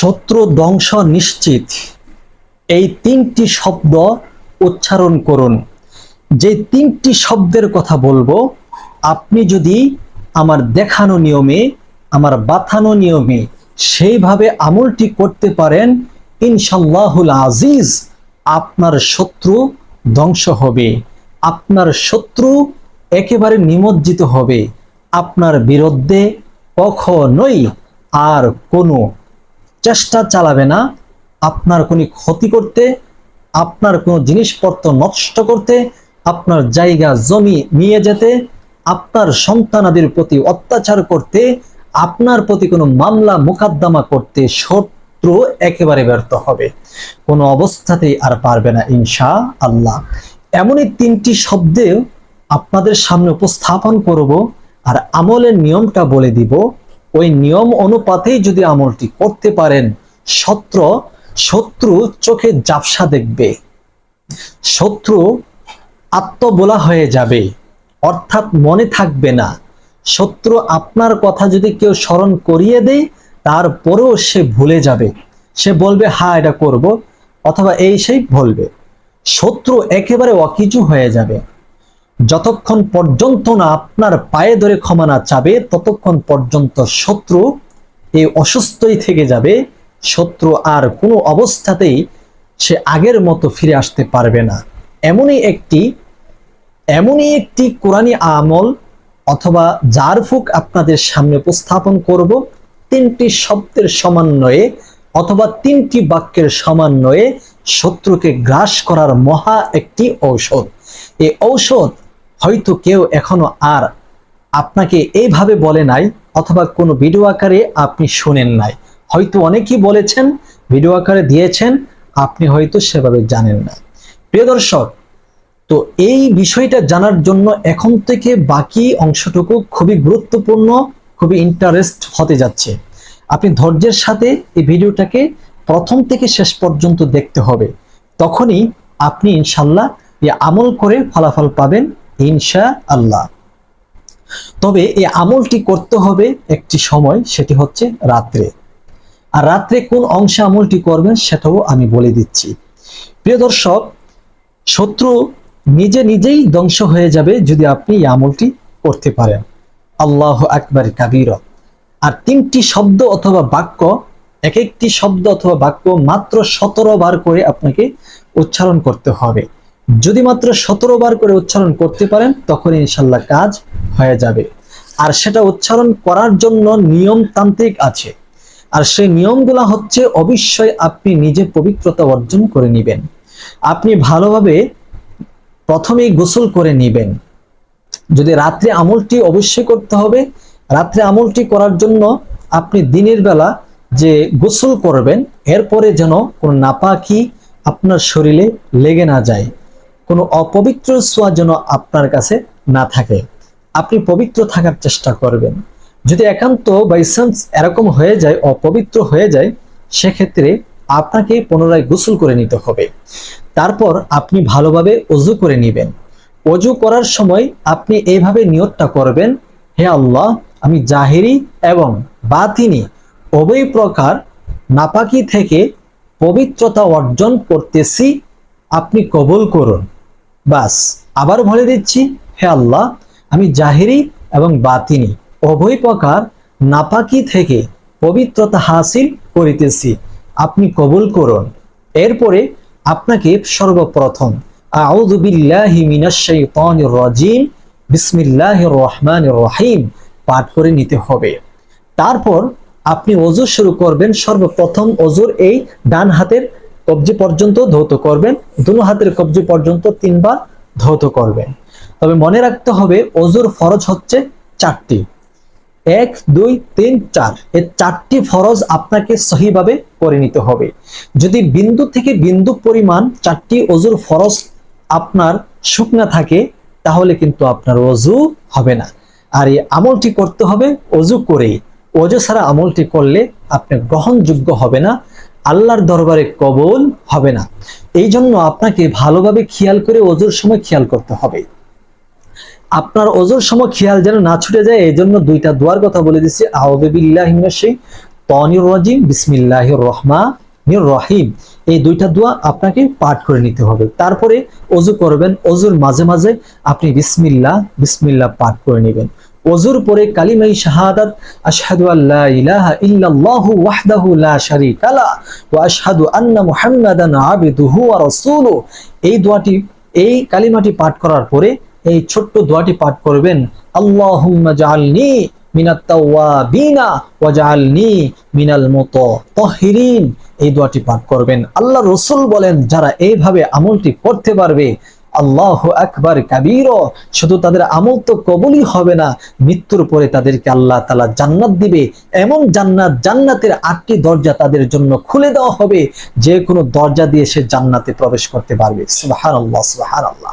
শত্রু ধ্বংস নিশ্চিত। এই তিনটি শব্দ উচ্চারণ করুন। যে তিনটি শব্দের কথা বলব, আপনি যদি আমার দেখানো নিয়মে, আমার বাথানো নিয়মে সেইভাবে আমলটি করতে পারেন ইনশাল্লাহুল আজিজ আপনার শত্রু ধ্বংস হবে। আপনার শত্রু একেবারে নিমজ্জিত হবে। আপনার বিরুদ্ধে কখনোই আর কোনো চেষ্টা চালাবে না, আপনার কোনো ক্ষতি করতে, আপনার কোনো জিনিসপত্র নষ্ট করতে, আপনার জায়গা, জমি নিয়ে যেতে, আপনার সন্তানাদের প্রতি অত্যাচার করতে, আপনার প্রতি কোনো মামলা মোকদ্দমা করতে শত্রু একেবারে ব্যর্থ হবে। কোনো অবস্থাতেই আর পারবে না ইনশা আল্লাহ এমনই তিনটি শব্দে আপনাদের সামনে উপস্থাপন করব আর আমলের নিয়মটা বলে দিব। ওই নিয়ম অনুপাতেই যদি আমলটি করতে পারেন, শত্রু শত্রু চোখে জাপসা দেখবে। শত্রু আত্মবোলা হয়ে যাবে, অর্থাৎ মনে থাকবে না। শত্রু আপনার কথা যদি কেউ স্মরণ করিয়ে দেয়, তারপরেও সে ভুলে যাবে। সে বলবে হ্যাঁ এটা করব, অথবা এই সেই বলবে। শত্রু একেবারে অকিচু হয়ে যাবে। যতক্ষণ পর্যন্ত না আপনার পায়ে ধরে ক্ষমা না চাবে, ততক্ষণ পর্যন্ত শত্রু এই অসুস্থই থেকে যাবে। শত্রু আর কোনো অবস্থাতেই সে আগের মতো ফিরে আসতে পারবে না। এমনই একটি এমনই একটি কোরআনী আমল অথবা জারফুক আপনাদের সামনে উপস্থাপন করব, তিনটি শব্দের সমন্বয়ে অথবা তিনটি বাক্যের সমন্বয়ে শত্রুকে গ্রাস করার মহা একটি ঔষধ। এই ঔষধ হয়তো কেউ এখনও আর আপনাকে এইভাবে বলে নাই, অথবা কোনো ভিডিও আকারে আপনি শুনেন নাই। হয়তো অনেকেই বলেছেন, ভিডিও আকারে দিয়েছেন, আপনি হয়তো সেভাবে জানেন না। প্রিয় দর্শক, তো এই বিষয়টা জানার জন্য এখন থেকে বাকি অংশটুকু খুবই গুরুত্বপূর্ণ, খুবই ইন্টারেস্ট হতে যাচ্ছে। আপনি ধৈর্যের সাথে এই ভিডিওটাকে প্রথম থেকে শেষ পর্যন্ত দেখতে হবে। তখনই আপনি ইনশাল্লাহ এই আমল করে ফলাফল পাবেন। ইনশা আল্লাহ তবে এই আমলটি করতে হবে একটি সময়, সেটি হচ্ছে রাত্রে। আর রাত্রে কোন অংশে আমলটি করবেন সেটাও আমি বলে দিচ্ছি। প্রিয় দর্শক, শত্রু নিজে নিজেই ধ্বংস হয়ে যাবে যদি আপনি এই আমলটি করতে পারেন। আল্লাহ আকবর কাবির। আর তিনটি শব্দ অথবা বাক্য এক একটি শব্দ অথবা বাক্য মাত্র সতেরো বার করে আপনাকে উচ্চারণ করতে হবে। যদি মাত্র সতেরো বার করে উচ্চারণ করতে পারেন তখন ইনশাল্লাহ কাজ হয়ে যাবে। আর সেটা উচ্চারণ করার জন্য নিয়মতান্ত্রিক আছে। আর সেই নিয়মগুলো হচ্ছে অবশ্যই আপনি নিজে পবিত্রতা অর্জন করে নেবেন। আপনি ভালোভাবে প্রথমেই গোসল করে নেবেন। যদি রাত্রে আমলটি অবশ্যই করতে হবে, রাত্রে আমলটি করার জন্য আপনি দিনের বেলা যে গোসল করবেন, এরপরে যেন কোনো নাপাকি আপনার শরীরে লেগে না যায়। কোনো অপবিত্র ছোঁয়া যেন আপনার কাছে না থাকে। আপনি পবিত্র থাকার চেষ্টা করবেন। যদি একান্ত বাইচান্স এরকম হয়ে যায়, অপবিত্র হয়ে যায়, সেক্ষেত্রে আপনাকে পুনরায় গোসল করে নিতে হবে। তারপর আপনি ভালোভাবে অজু করে নেবেন। অজু করার সময় আপনি এইভাবে নিয়তটা করবেন, হে আল্লাহ, আমি জাহেরি এবং বাতিনি, উভয় প্রকার নাপাকি থেকে পবিত্রতা অর্জন করতেছি, আপনি কবুল করুন। বাস আবার বলে দিচ্ছি, হে আল্লাহ, আমি জাহেরি এবং বাতিনি, উভয় প্রকার নাপাকি থেকে পবিত্রতা হাসিল করিতেছি। আপনি কবুল করুন। এরপরে আপনাকে সর্বপ্রথম রাজিম, বিসমিল্লাহির রহমানির রহিম, পাঠ করে নিতে হবে। তারপর আপনি অজু শুরু করবেন, সর্বপ্রথম অজুর এই ডান হাতের কবজি পর্যন্ত ধৌত করবেন, দুনো হাতের কবজি পর্যন্ত তিনবার ধৌত করবেন। তবে মনে রাখতে হবে অজুর ফরজ হচ্ছে চারটি। এক, দুই, তিন, চার। এই চারটি ফরজ আপনাকে সহিভাবে করে নিতে হবে। যদি বিন্দু থেকে বিন্দু পরিমাণ চারটি অজুর ফরজ আপনার শুকনা থাকে, তাহলে কিন্তু আপনার অজু হবে না। আর এই আমলটি করতে হবে অজু করেই। অজু ছাড়া আমলটি করলে আপনি গ্রহণযোগ্য হবে না আল্লাহর দরবারে কবল হবে না। এই জন্য আপনাকে ভালোভাবে খেয়াল করে অজুর সময় খেয়াল করতে হবে। আপনার ওজোর সময় খেয়াল যেন না ছুটে যায় এই জন্য দুইটা দোয়ার কথা বলে দিচ্ছি। আহবেবিল্লাহ সেই তনির রাজিম, বিসমিল্লাহির রহমা রহিম। এই দুইটা দোয়া আপনাকে পাঠ করে নিতে হবে। তারপরে অজু করবেন। অজুর মাঝে মাঝে আপনি বিসমিল্লাহ বিসমিল্লাহ পাঠ করে নেবেন। অজুর পরে কালিমাই শাহাদাত, আশহাদু আল্লা ইলাহা ইল্লাল্লাহু ওয়াহদাহু লা শারীকা লা ওয়া আশহাদু আন্না মুহাম্মাদান ওয়া রাসূলুহু। এই দোয়াটি, এই কালিমাটি পাঠ করার পরে এই ছোট্ট দোয়াটি পাঠ করবেন। আল্লাহুম্মা জাআলনি মিনাত তাওয়াবিনা ওয়া জাআলনি মিনাল এই দোয়াটি পাঠ করবেন। আল্লাহ বলেন, যারা এইভাবে আমলটি করতে পারবে আকবার কাবির। শুধু তাদের আমল তো হবে না, মৃত্যুর পরে তাদেরকে আল্লাহ তালা জান্নাত দিবে। এমন জান্নাত, জান্নাতের আটটি দরজা তাদের জন্য খুলে দেওয়া হবে, যে কোনো দরজা দিয়ে সে জান্নাতে প্রবেশ করতে পারবে। সুবাহান আল্লাহ সুবাহান আল্লাহ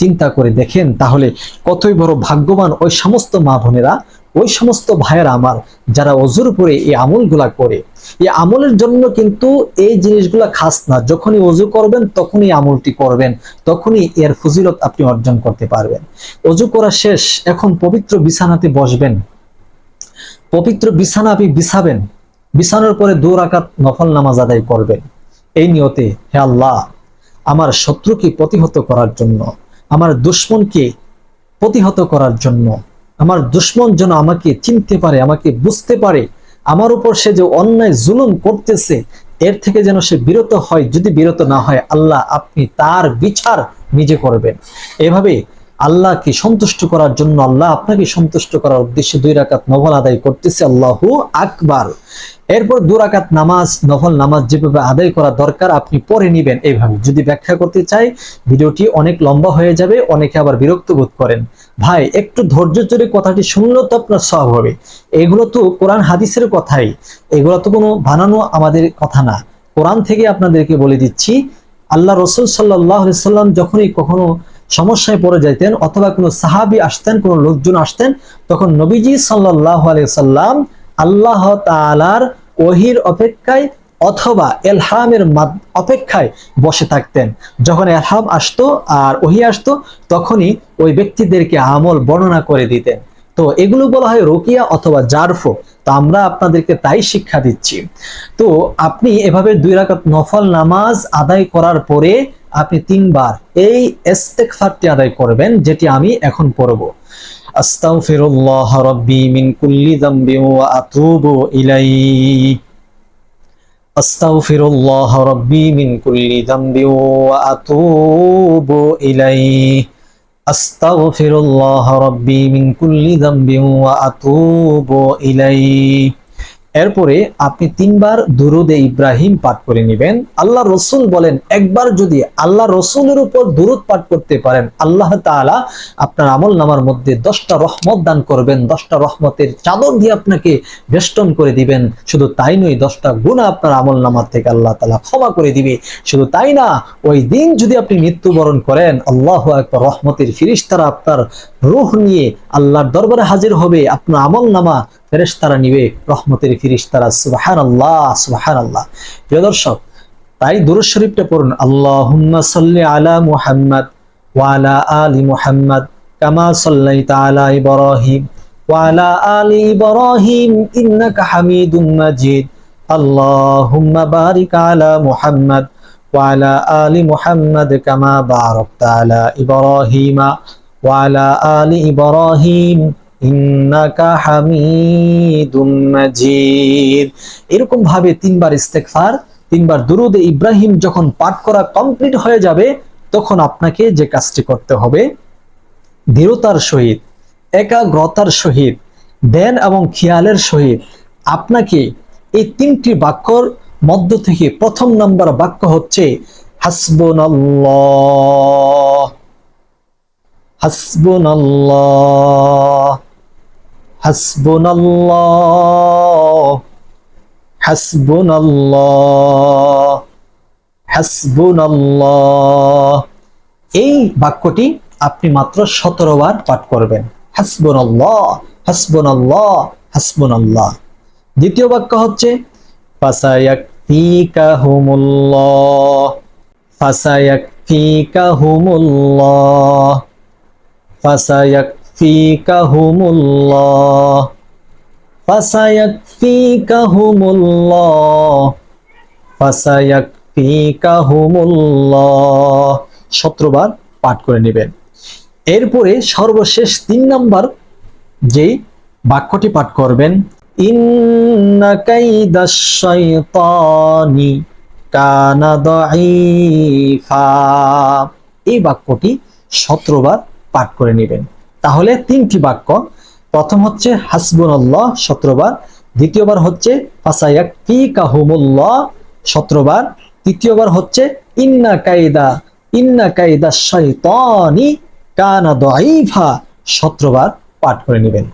চিন্তা করে দেখেন, তাহলে কতই বড় ভাগ্যবান ওই সমস্ত মা বোনেরা ওই সমস্ত ভাইয়েরা আমার, যারা অজুর পরে এই আমলগুলা করে। এই আমলের জন্য কিন্তু এই জিনিসগুলা খাস না। যখনই অজু করবেন, তখনই আমলটি করবেন, তখনই এর ফজিলত আপনি অর্জন করতে পারবেন। অজু করা শেষ, এখন পবিত্র বিছানাতে বসবেন। পবিত্র বিছানা আপনি বিছাবেন। বিছানোর পরে দু রাকাত নফল নামাজ আদায় করবেন। এই নিয়তে, হে আল্লাহ, আমার শত্রুকে প্রতিহত করার জন্য, আমার দুশ্মনকে প্রতিহত করার জন্য আমার দুশ্মন যেন আমাকে চিনতে পারে, আমাকে বুঝতে পারে। আমার উপর সে যে অন্যায় জুলুম করতেছে, এর থেকে যেন সে বিরত হয়। যদি বিরত না হয়, আল্লাহ আপনি তার বিচার নিজে করবেন। এভাবে আল্লাহকে সন্তুষ্ট করার জন্য আল্লাহ আপনাকে সন্তুষ্ট করার উদ্দেশ্যে দুই রাকাত নফল আদায় করতেছে, আল্লাহু আকবার। এরপর দু রাকাত নামাজ, নফল নামাজ যেভাবে আদায় করা দরকার আপনি পরে নিবেন এইভাবে। যদি ব্যাখ্যা করতে চাই, ভিডিওটি অনেক লম্বা হয়ে যাবে, অনেকে আবার বিরক্ত বোধ করেন। ভাই, একটু ধৈর্য ধরে কথাটি শুনলেও তো আপনার সব হবে। এগুলো তো কোরআন হাদিসের কথাই। এগুলো তো কোনো বানানো আমাদের কথা না। কোরআন থেকে আপনাদেরকে বলে দিচ্ছি, আল্লাহ রসুল সাল্লাহ সাল্লাম যখনই কখনো সমস্যায় পড়ে যাইতেন অথবা কোনো সাহাবি আসতেন, কোনো লোকজন আসতেন, তখন নবীজি সাল্লাহ সাল্লাম আল্লাহ তালার ওহির অপেক্ষায় অথবা এলহামের অপেক্ষায় বসে থাকতেন। যখন এলহাম আসতো আর ওহি আসতো, তখনই ওই ব্যক্তিদেরকে আমল বর্ণনা করে দিতেন। তো এগুলো বলা হয় রোকিয়া অথবা জারফো। তো আমরা আপনাদেরকে তাই শিক্ষা দিচ্ছি। তো আপনি এভাবে দুই রাকাত নফল নামাজ আদায় করার পরে আপনি তিনবার এই ইস্তেগফারটি আদায় করবেন, যেটি আমি এখন পড়ব। আস্তাগফিরুল্লাহ রাব্বি মিন কুল্লি যামবি ওয়া আতুবু ইলাইহি। আস্তাগফিরুল্লাহ রাব্বি মিন কুল্লি যামবি ওয়া আতুবু ইলাইহি। আস্তাগফিরুল্লাহ রাব্বি মিন কুল্লি যামবি ওয়া আতুবু ইলাইহি এরপরে আপনি তিনবার দুরুদে ইব্রাহিম পাঠ করে নেবেন। আল্লাহ রসুল বলেন, একবার যদি আল্লাহ রসুলের উপর দুরুদ পাঠ করতে পারেন, আল্লাহ তাআলা আপনার আমল নামার মধ্যে দশটা রহমত দান করবেন, দশটা রহমতের চাদর দিয়ে আপনাকে বেষ্টন করে দিবেন। শুধু তাই নয়, দশটা গুণা আপনার আমল নামার থেকে আল্লাহ তালা ক্ষমা করে দিবে। শুধু তাই না, ওই দিন যদি আপনি মৃত্যুবরণ করেন, আল্লাহ একবার রহমতের ফিরিস্তারা আপনার রুহ নিয়ে আল্লাহর দরবারে হাজির হবে, আপনার আমল নামা ফেরেশতারা নিবে, রহমতের ফিরিস্তারা সুবাহান আল্লাহ সুবাহান আল্লাহ প্রিয় দর্শক, তাই দুরুদ শরীফটা পড়ুন। আল্লাহুম্মা সাল্লি আলা মুহাম্মদ ওয়ালা আলি মুহাম্মদ কামা সাল্লাইতা আলা ইব্রাহিম ওয়া আলা ইব্রাহিম ইন্নাকা হামিদুম মাজিদ। আলি মুহাম্মদ কামা বারাকতা আলা ইব্রাহিমা ওয়া আলা আলি ইব্রাহিম। ইন্নাকা হামিদুম মাজিদ। এরকম ভাবে তিনবার ইস্তেগফার, তিনবার দুরুদে ইব্রাহিম যখন পাঠ করা কমপ্লিট হয়ে যাবে, তখন আপনাকে যে কাজটি করতে হবে, দৃঢ়তার সহিত, একাগ্রতার সহিত, ধ্যান এবং খেয়ালের সহিত আপনাকে এই তিনটি বাক্যর মধ্য থেকে প্রথম নাম্বার বাক্য হচ্ছে, হাসবুনাল্লাহ। হাসবুনাল্লাহ। হাসবুনাল্লাহ হাসবুনাল্লাহ হাসবুনাল্লাহ। এই বাক্যটি আপনি মাত্র সতেরো বার পাঠ করবেন। হাসবুনাল্লাহ হাসবুনাল্লাহ হাসবুনাল্লাহ। দ্বিতীয় বাক্য হচ্ছে, ফাসায়াকফিকাহুমুল্লাহ ফাসায়াকফিকাহুমুল্লাহ ফাসায়াকফিকাহুমুল্লাহ পাঠ করে নেবেন। এরপরে সর্বশেষ তিন নাম্বার যেই বাক্যটি পাঠ করবেন, ইন্না কাইদাশ শাইতানি কানা এই বাক্যটি সতেরোবার পাঠ করে নেবেন। তাহলে তিনটি বাক্য। প্রথম হচ্ছে হাসবুনাল্লাহ সতেরোবার দ্বিতীয়বার হচ্ছে ফাসায়াক ফি কাহুমুল্লাহ সতেরোবার তৃতীয়বার হচ্ছে ইন্না কাইদা ইন্না কাইদা শাইতানি কানা দাঈফা সতেরোবার পাঠ করে নেবেন।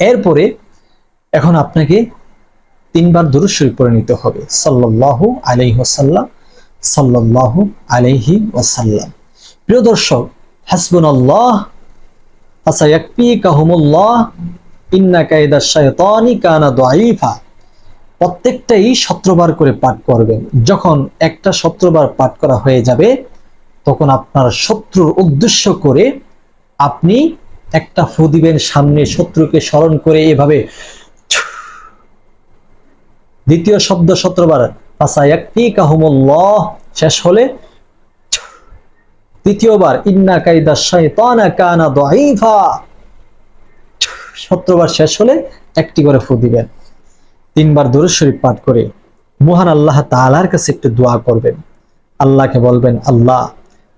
এরপরে এখন আপনাকে তিনবার দুরুদ শরীফ পড়ে নিতে হবে। সাল্লাল্লাহু আলাইহি ওয়াসাল্লাম, সাল্লাল্লাহু আলাইহি ওয়াসাল্লাম। প্রিয় দর্শক, হাসবুনাল্লাহ ফাসায়াকফিকাহুমুল্লাহ ইন্না কাইদাশ শাইতানি কানা দাঈফা। প্রত্যেকটাই সতেরোবার করে পাঠ করবেন যখন একটা সতেরোবার পাঠ করা হয়ে যাবে, তখন আপনার শত্রুর উদ্দেশ্য করে আপনি একটা ফু দিবেন সামনে শত্রুকে স্মরণ করে এভাবে দ্বিতীয় শব্দ সতেরোবার, ফাসায়াকফিকাহুমুল্লাহ, শেষ হলে তৃতীয়বার ইন্না কাইদা শাইতানা কানা দাঈফা। সতেরোবার শেষ হলে একটি করে ফু দিবেন। তিনবার দরুদ শরীফ পাঠ করে মহান আল্লাহ তাআলার কাছে একটু দোয়া করবেন। আল্লাহকে বলবেন, আল্লাহ,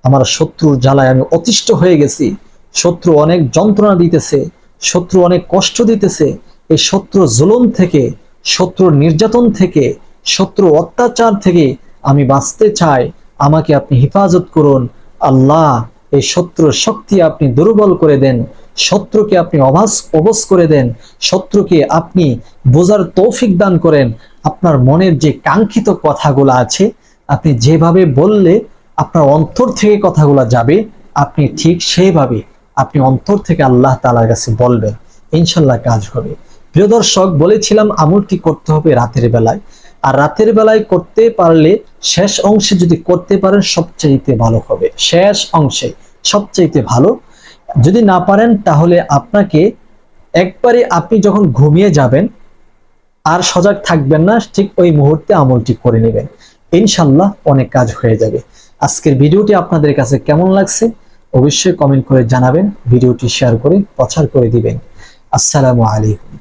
আমার শত্রুর জ্বালায় আমি অতিষ্ঠ হয়ে গেছি। শত্রু অনেক যন্ত্রণা দিতেছে, শত্রু অনেক কষ্ট দিতেছে। এই শত্রু জুলুম থেকে শত্রুর নির্যাতন থেকে, শত্রু অত্যাচার থেকে আমি বাঁচতে চাই। আমাকে আপনি হেফাজত করুন আল্লাহ, এই শত্রুর শক্তি আপনি দুর্বল করে দেন, শত্রুকে আপনি অভাস অবস করে দেন, শত্রুকে আপনি বোঝার তৌফিক দান করেন। আপনার মনের যে কাঙ্ক্ষিত কথাগুলো আছে, আপনি যেভাবে বললে আপনার অন্তর থেকে কথাগুলো যাবে, আপনি ঠিক সেইভাবে আপনি অন্তর থেকে আল্লাহ তালার কাছে বলবেন। ইনশাল্লাহ কাজ হবে। প্রিয় দর্শক, বলেছিলাম আমলটি করতে হবে রাতের বেলায়। আর রাতের বেলায় করতে পারলে শেষ অংশে যদি করতে পারেন, সবচাইতে ভালো হবে। শেষ অংশে সবচাইতে ভালো। যদি না পারেন, তাহলে আপনাকে একবারে আপনি যখন ঘুমিয়ে যাবেন, আর সজাগ থাকবেন না, ঠিক ওই মুহূর্তে আমলটি করে নেবেন। ইনশাল্লাহ অনেক কাজ হয়ে যাবে। আজকের ভিডিওটি আপনাদের কাছে কেমন লাগছে, অবশ্যই কমেন্ট করে জানাবেন, ভিডিওটি শেয়ার করে প্রচার করে দিবেন। আসসালামু আলাইকুম।